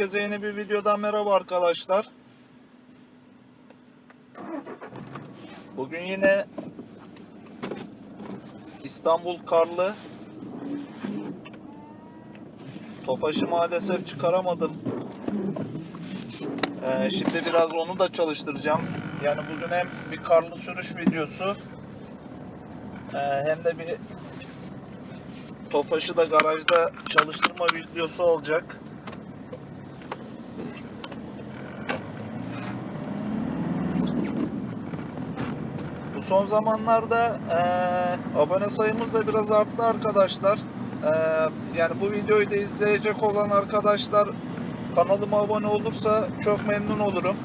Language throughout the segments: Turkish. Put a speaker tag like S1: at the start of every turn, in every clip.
S1: Herkese yeni bir videodan merhaba arkadaşlar. Bugün yine İstanbul karlı. Tofaş'ı maalesef çıkaramadım. Ee, şimdi biraz onu da çalıştıracağım. Yani bugün hem bir karlı sürüş videosu ee, hem de bir Tofaş'ı da garajda çalıştırma videosu olacak. Son zamanlarda eee, abone sayımız da biraz arttı arkadaşlar. Eee, yani bu videoyu da izleyecek olan arkadaşlar kanalıma abone olursa çok memnun olurum.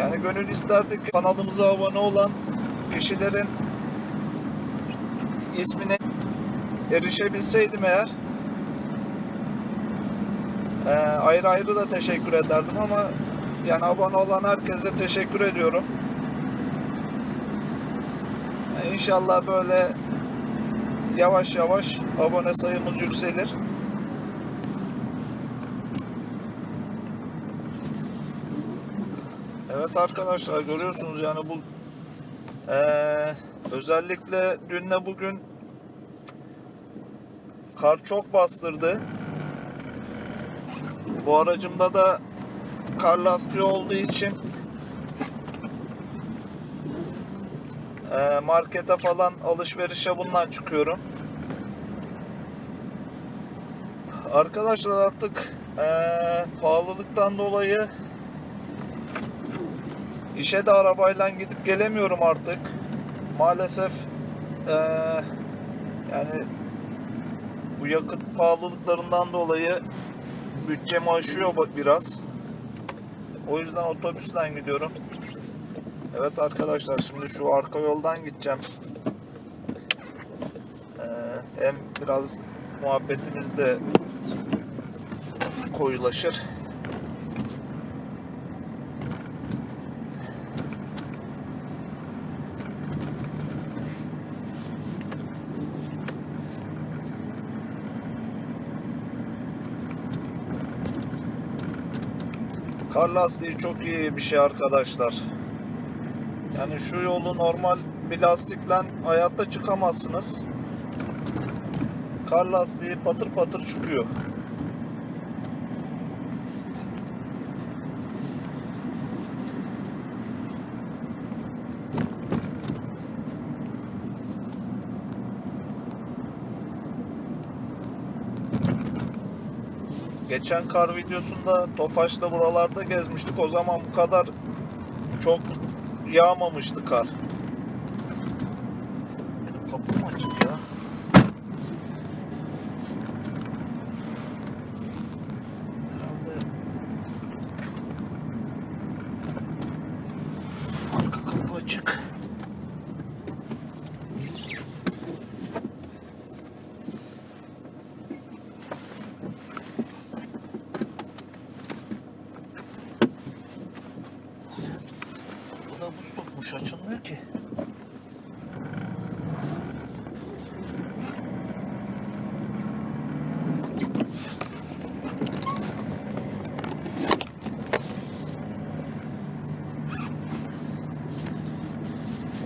S1: Yani gönül isterdik kanalımıza abone olan kişilerin ismine erişebilseydim eğer eee, ayrı ayrı da teşekkür ederdim ama yani abone olan herkese teşekkür ediyorum. İnşallah böyle yavaş yavaş abone sayımız yükselir. Evet arkadaşlar görüyorsunuz yani bu eee, özellikle dünle bugün kar çok bastırdı. Bu aracımda da kar lastiği olduğu için Ee, markete falan alışverişe bundan çıkıyorum. Arkadaşlar artık ee, pahalılıktan dolayı işe de arabayla gidip gelemiyorum artık. Maalesef ee, yani bu yakıt pahalılıklarından dolayı bütçemi aşıyor biraz. O yüzden otobüsten gidiyorum. Evet arkadaşlar şimdi şu arka yoldan gideceğim. Ee, hem biraz muhabbetimiz de koyulaşır. Kar lastiği çok iyi bir şey arkadaşlar. Yani şu yolu normal bir lastikle hayatta çıkamazsınız. Kar lastiği patır patır çıkıyor. Geçen kar videosunda Tofaş'la buralarda gezmiştik. O zaman bu kadar çok yağmamıştı kar. Kapım mı açık ya? Herhalde arka kapı açık. Bu da buz tutmuş açılmıyor ki.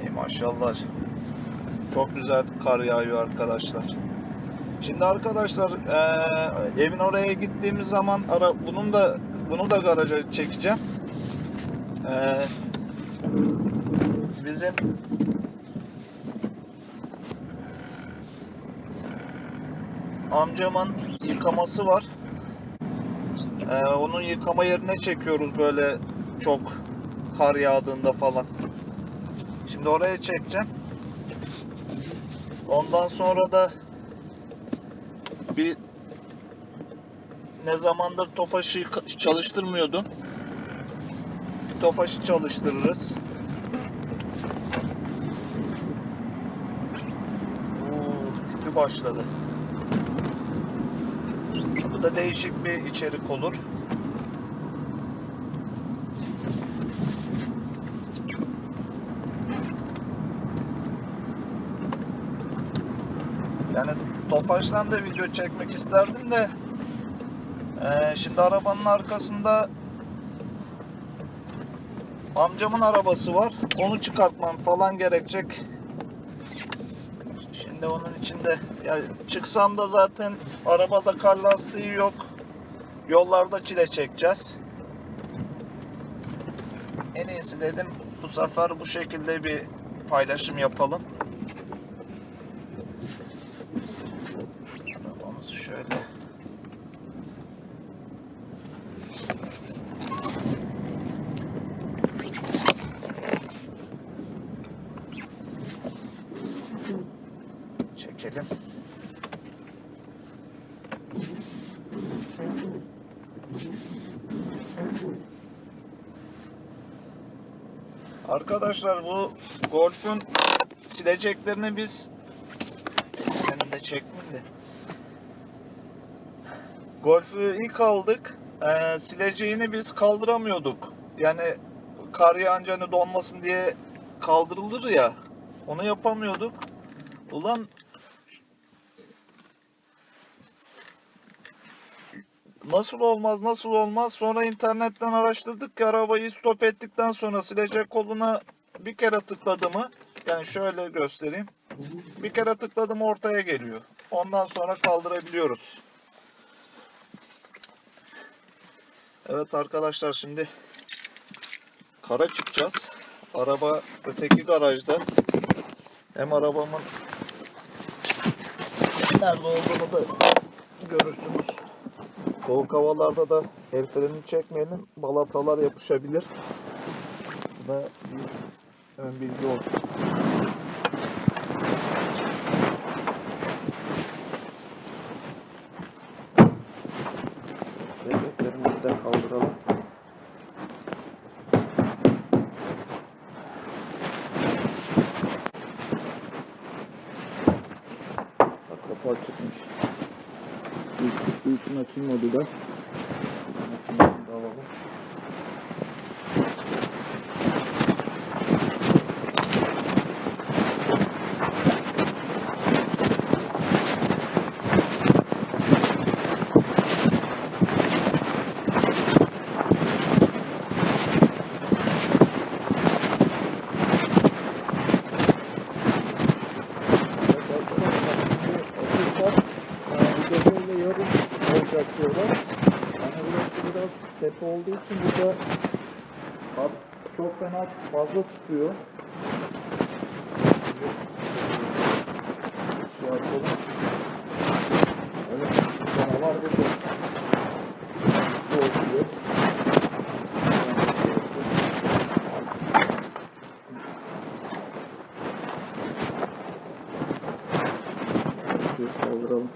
S1: Ey maşallah. Çok güzel kar yağıyor arkadaşlar. Şimdi arkadaşlar eee, evin oraya gittiğimiz zaman ara bunun da bunu da garaja çekeceğim. Eee bizim amcamın yıkaması var. Ee, onun yıkama yerine çekiyoruz böyle çok kar yağdığında falan. Şimdi oraya çekeceğim. Ondan sonra da bir ne zamandır Tofaş'ı çalıştırmıyordum. Bir Tofaş'ı çalıştırırız. Oo, tipi başladı. Bu da değişik bir içerik olur. Yani Tofaş'tan da video çekmek isterdim de Ee, şimdi arabanın arkasında amcamın arabası var. Onu çıkartmam falan gerekecek. Şimdi onun içinde ya çıksam da zaten arabada kar lastiği yok. Yollarda çile çekeceğiz. En iyisi dedim bu sefer bu şekilde bir paylaşım yapalım. Şöyle çekelim. Arkadaşlar bu Golf'ün sileceklerini biz benim de çekmeyeyim de. Golf'ü ilk aldık. Ee, sileceğini biz kaldıramıyorduk. Yani kar yağınca hani donmasın diye kaldırılır ya. Onu yapamıyorduk. Ulan Nasıl olmaz nasıl olmaz sonra internetten araştırdık ki arabayı stop ettikten sonra silecek koluna bir kere tıkladı mı yani şöyle göstereyim bir kere tıkladım ortaya geliyor ondan sonra kaldırabiliyoruz Evet arkadaşlar şimdi kara çıkacağız araba öteki garajda hem arabamın nerede olduğunu da görürsünüz Soğuk havalarda da el freni çekmeyelim. Balatalar yapışabilir. Bu da bir ön bilgi olsun. İlk, ilkin açılmadı da. Açılmasını da alalım. Evet arkadaşlar, şimdi açılsak, e, bu geceyle yarın olacak diyorlar. Yani burası biraz için burada çok fena fazla tutuyor. Şey yapalım. Evet, canavar bir de bu oluyor. Bir kaldıralım.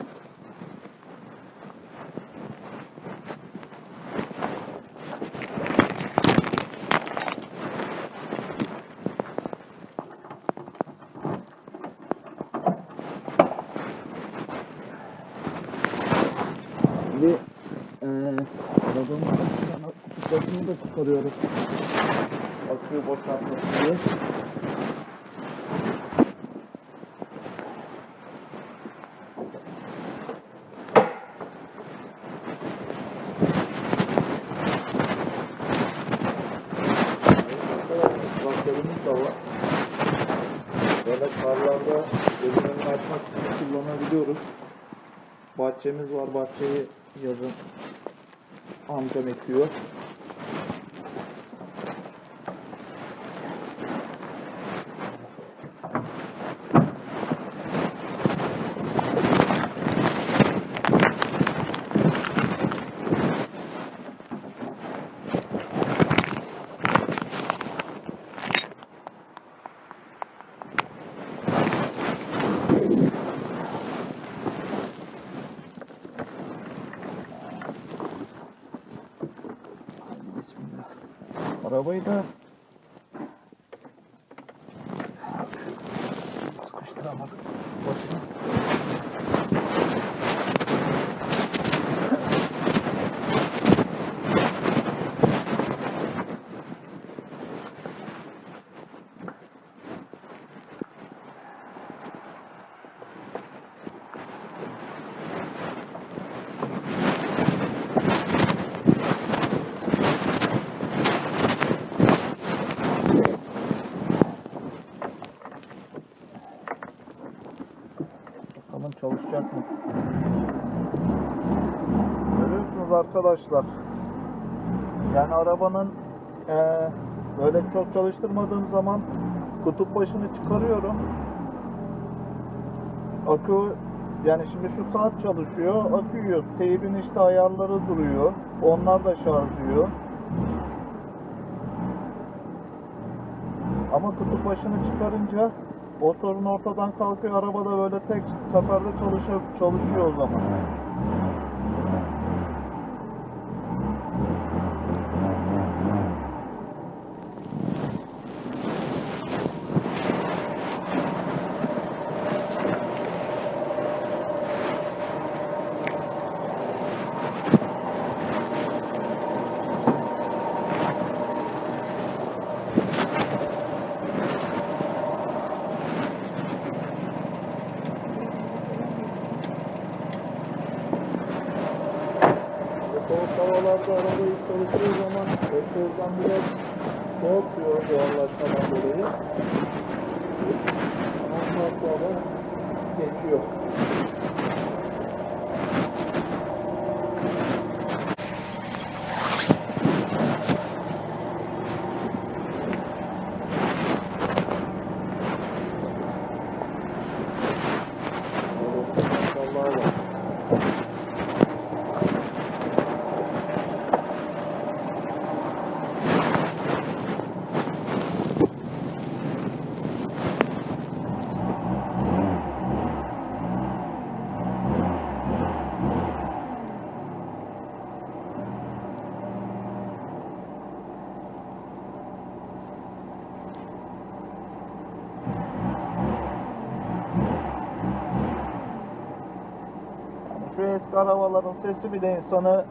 S1: Şimdi eee arabanın arkasından kutusunu da çıkarıyoruz. Akıyor boşaltması diye. Traktörümüz de var. Böyle karlarda önünü açmak kullanabiliyoruz. Bahçemiz var. Bahçeyi yazın amcam ekiyor. Arabayı da sıkıştıramadık. Çalışacak mı? Görüyorsunuz arkadaşlar. Yani arabanın eee, böyle çok çalıştırmadığım zaman kutup başını çıkarıyorum. Akü yani şimdi şu saat çalışıyor. Akü yiyor. Teybin işte ayarları duruyor. Onlar da şarjlıyor. Ama kutup başını çıkarınca o sorun ortadan kalkıyor. Araba da böyle tek seferde çalışıyor, çalışıyor o zaman. Soğuk havalarda arabayı çalıştığı zaman egzozdan biraz soğutuyor doğallaşmadan dolayı. Ondan sonra geçiyor. Allah'a emanet. Şu eski arabaların sesi bile insanı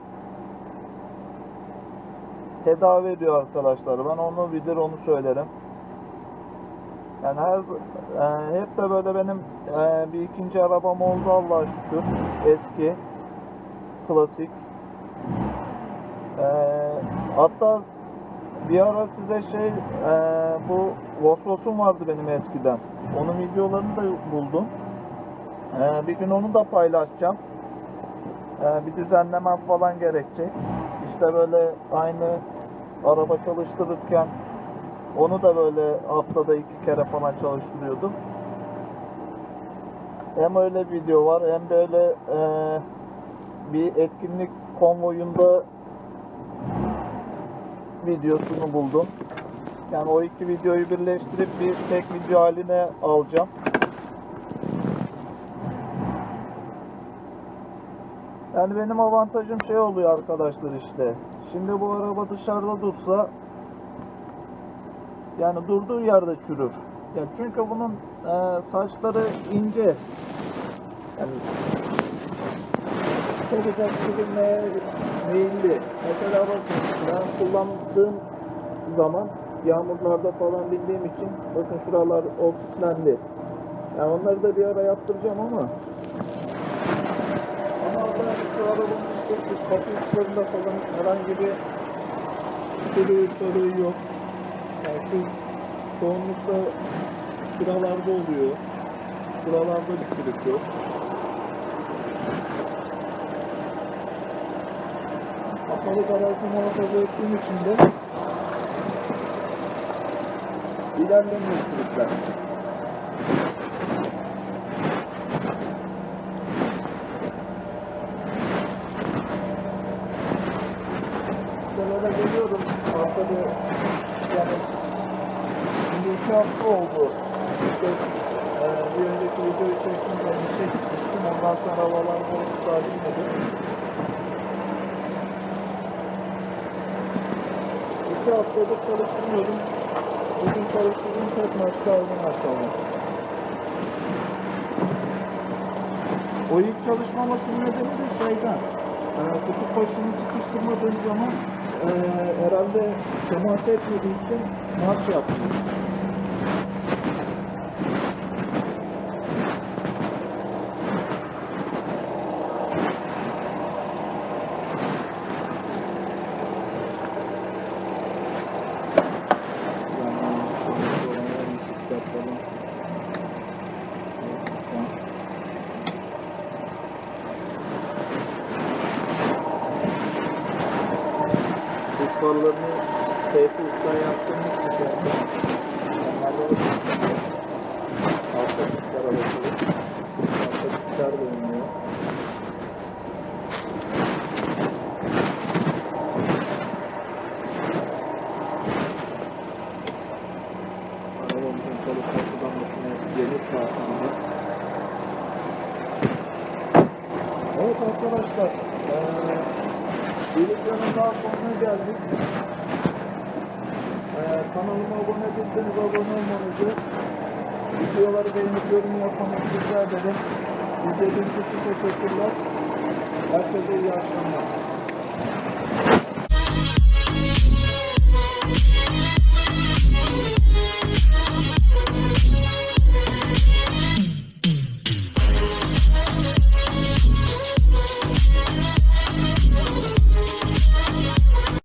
S1: tedavi ediyor arkadaşlar. Ben onu bilir onu söylerim. Yani her e, hep de böyle benim e, bir ikinci arabam oldu Allah'a şükür. Eski, klasik. E, hatta bir ara size şey e, bu Vosvos'um vardı benim eskiden. Onun videolarını da buldum. E, bir gün onu da paylaşacağım. Ee, bir düzenlemem falan gerekecek. İşte böyle aynı araba çalıştırırken onu da böyle haftada iki kere falan çalıştırıyordum. Hem öyle video var hem böyle e, bir etkinlik konvoyunda videosunu buldum. Yani o iki videoyu birleştirip bir tek video haline alacağım. Yani benim avantajım şey oluyor arkadaşlar işte. Şimdi bu araba dışarıda dursa yani durduğu yerde çürür. Ya çünkü bunun e, saçları ince. Yani çabucak çürümeye meyilli. Mesela bakın ben kullandığım zaman yağmurlarda falan bindiğim için bakın şuralar oksitlendi. Yani onları da bir ara yaptıracağım ama ben şu arabanın işte şu kapı uçlarında falan herhangi bir çürüğü çürüğü yok. Yani şu çoğunlukla şuralarda oluyor. Şuralarda bir çürük yok. Kapalı garajı muhafaza ettiğim için de ilerlemiyor çürükler. Kenara geliyorum. Haftada yani şimdi iki hafta oldu. İşte e, bir önceki videoyu çektim. Ben işe gitmiştim. Ondan sonra havalar bozuk sakinledi. İki haftadır çalıştırmıyordum. Bugün çalıştırdım tek maçta aldım maşallah. O ilk çalışmamasının nedeni de şeyden. E, kutup başını sıkıştırmadığım zaman e, herhalde temas etmediği için marş yaptım. Yani,
S2: farlarını Seyfi Usta yaptığımız için onlarla da altta kuşlar arasında altta kuşlar da oynuyor. Arabamızın çalışmasından başına yeni saatinde. Evet arkadaşlar, eee bir videonun daha sonuna geldik. Eee kanalıma abone değilseniz abone olmanızı, videoları beğenip yorum yapmanızı rica ederim. İzlediğiniz için teşekkürler. Herkese iyi akşamlar.